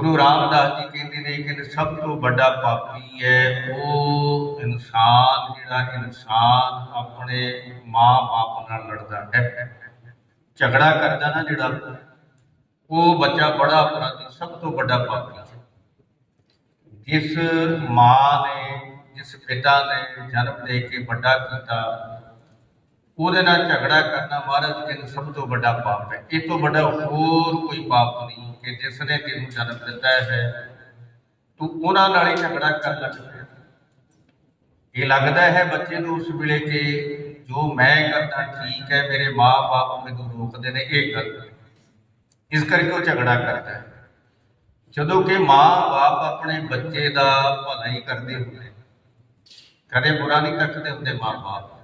ਗੁਰੂ ਰਾਮਦਾਸ ਜੀ ਕਹਿੰਦੇ ਨੇ ਕਿ ਸਭ ਤੋਂ ਵੱਡਾ ਪਾਪੀ ਹੈ ਉਹ ਇਨਸਾਨ, ਜਿਹੜਾ ਇਨਸਾਨ ਆਪਣੇ ਮਾਂ-ਬਾਪ ਨਾਲ ਲੜਦਾ ਹੈ। ਝਗੜਾ ਕਰਦਾ ਨਾ ਜਿਹੜਾ, ਉਹ ਬੱਚਾ ਬੜਾ ਅਪਰਾਧੀ, ਸਭ ਤੋਂ ਵੱਡਾ ਪਾਪੀ ਹੈ। ਜਿਸ ਮਾਂ ਨੇ, ਜਿਸ ਪਿਤਾ ਨੇ ਜਨਮ ਦੇ ਕੇ ਵੱਡਾ ਕੀਤਾ, ਉਹਦੇ ਨਾਲ ਝਗੜਾ ਕਰਨਾ ਮਹਾਰਾਜ ਕਹਿੰਦੇ ਸਭ ਤੋਂ ਵੱਡਾ ਪਾਪ ਹੈ। ਇਹ ਤੋਂ ਵੱਡਾ ਹੋਰ ਕੋਈ ਪਾਪ ਨਹੀਂ। ਕਿ ਜਿਸ ਨੇ ਤੈਨੂੰ ਜਨਮ ਦਿੱਤਾ ਹੈ, ਤੂੰ ਉਹਨਾਂ ਨਾਲ ਹੀ ਝਗੜਾ ਕਰਨ ਲੱਗ ਪਿਆ ਇਹ ਲੱਗਦਾ ਹੈ ਬੱਚੇ ਨੂੰ ਉਸ ਵੇਲੇ ਕਿ ਜੋ ਮੈਂ ਕਰਦਾ ਠੀਕ ਹੈ, ਮੇਰੇ ਮਾਪੇ ਮੈਨੂੰ ਰੋਕਦੇ ਨੇ ਇਹ ਗਲਤ ਇਸ ਕਰਕੇ ਉਹ ਝਗੜਾ ਕਰਦਾ ਹੈ। ਜਦੋਂ ਕਿ ਮਾਂ-ਬਾਪ ਆਪਣੇ ਬੱਚੇ ਦਾ ਭਲਾ ਹੀ ਕਰਦੇ ਹੁੰਦੇ ਕਦੇ ਬੁਰਾ ਨਹੀਂ ਤੱਕਦੇ ਹੁੰਦੇ ਮਾਂ-ਬਾਪ।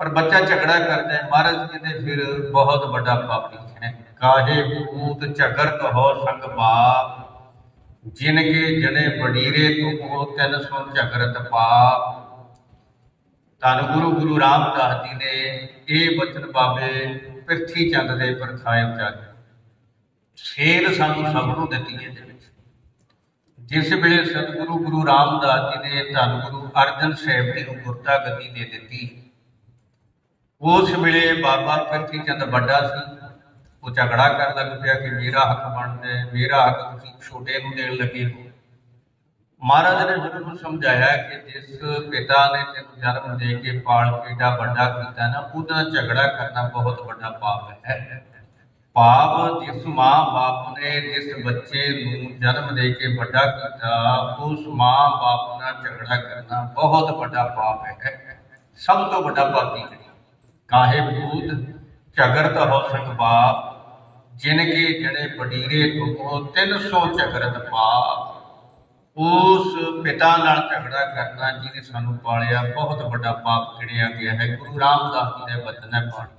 ਪਰ ਬੱਚਾ ਝਗੜਾ ਕਰਦਾ ਹੈ, ਮਹਾਰਾਜ ਕਹਿੰਦੇ ਫਿਰ ਬਹੁਤ ਵੱਡਾ ਪਾਪੀ ਹੈ। ਕਾਹੇ ਭੂਤ ਝਗੜਤ ਹੋ ਸੰਗ ਬਾਪ ਜਿਨ ਕੇ ਜਨੇ ਬਡੀਰੇ ਤੁਮ ਹੋ ਤਿਨ ਸੋ ਝਗੜਤ ਪਾਪ। ਧੰਨ ਗੁਰੂ ਗੁਰੂ ਰਾਮਦਾਸ ਜੀ ਨੇ ਇਹ ਬਚਨ ਬਾਬੇ ਪ੍ਰਿਥੀ ਚੰਦ ਦੇ ਪ੍ਰਥਾਏ ਉਚਾਰੇ। ਸੇਧ ਸਾਨੂੰ ਸਭ ਨੂੰ ਦਿੱਤੀ ਹੈ ਇਹਦੇ ਵਿੱਚ। ਜਿਸ ਵੇਲੇ ਸਤਿਗੁਰੂ, ਗੁਰੂ ਰਾਮਦਾਸ ਜੀ ਨੇ ਧੰਨ ਗੁਰੂ ਅਰਜਨ ਸਾਹਿਬ ਜੀ ਨੂੰ ਗੁਰਤਾ ਗੱਦੀ ਦੇ ਦਿੱਤੀ, ਉਸ ਵੇਲੇ ਬਾਬਾ ਪ੍ਰਿਥੀ ਚੰਦ ਵੱਡਾ ਸੀ। ਉਹ ਝਗੜਾ ਕਰਨ ਲੱਗ ਪਿਆ ਕਿ ਮੇਰਾ ਹੱਕ ਬਣਦਾ ਹੈ, ਮੇਰਾ ਹੱਕ ਤੁਸੀਂ ਛੋਟੇ ਨੂੰ ਦੇਣ ਲੱਗੇ ਹੋ। ਮਹਾਰਾਜ ਨੇ ਗੁਰੂ ਨੂੰ ਸਮਝਾਇਆ ਕਿ ਜਿਸ ਪਿਤਾ ਨੇ ਤੈਨੂੰ ਜਨਮ ਦੇ ਕੇ ਪਾਲ ਕੇ ਵੱਡਾ ਕੀਤਾ ਨਾ, ਉਹਦੇ ਝਗੜਾ ਕਰਨਾ ਬਹੁਤ ਵੱਡਾ ਪਾਪ ਹੈ। ਪਾਪ ਜਿਸ ਮਾਂ ਬਾਪ ਨੇ ਜਿਸ ਬੱਚੇ ਨੂੰ ਜਨਮ ਦੇ ਕੇ ਵੱਡਾ ਕੀਤਾ, ਉਸ ਮਾਂ ਬਾਪ ਨਾਲ ਝਗੜਾ ਕਰਨਾ ਬਹੁਤ ਵੱਡਾ ਪਾਪ ਹੈ। ਸਭ ਤੋਂ ਵੱਡਾ ਪਾਪੀ ਕਾਹੇ ਭੂਤ ਝਗੜਤ ਹੋ ਸੰਗ ਬਾਪ ਜਿਨ ਕੇ ਜਣੇ ਬਡੀਰੇ ਤੁਮੋ 300 ਝਗੜਤ ਪਾਪ। ਉਸ ਪਿਤਾ ਨਾਲ ਝਗੜਾ ਕਰਨਾ ਜਿਹਨੇ ਸਾਨੂੰ ਪਾਲਿਆ, ਬਹੁਤ ਵੱਡਾ ਪਾਪ ਕਿਹੜਿਆ ਗਿਆ ਹੈ। ਗੁਰੂ ਰਾਮਦਾਸ ਜੀ ਦੇ ਬਚਨ ਹੈ ਪਾਣੀ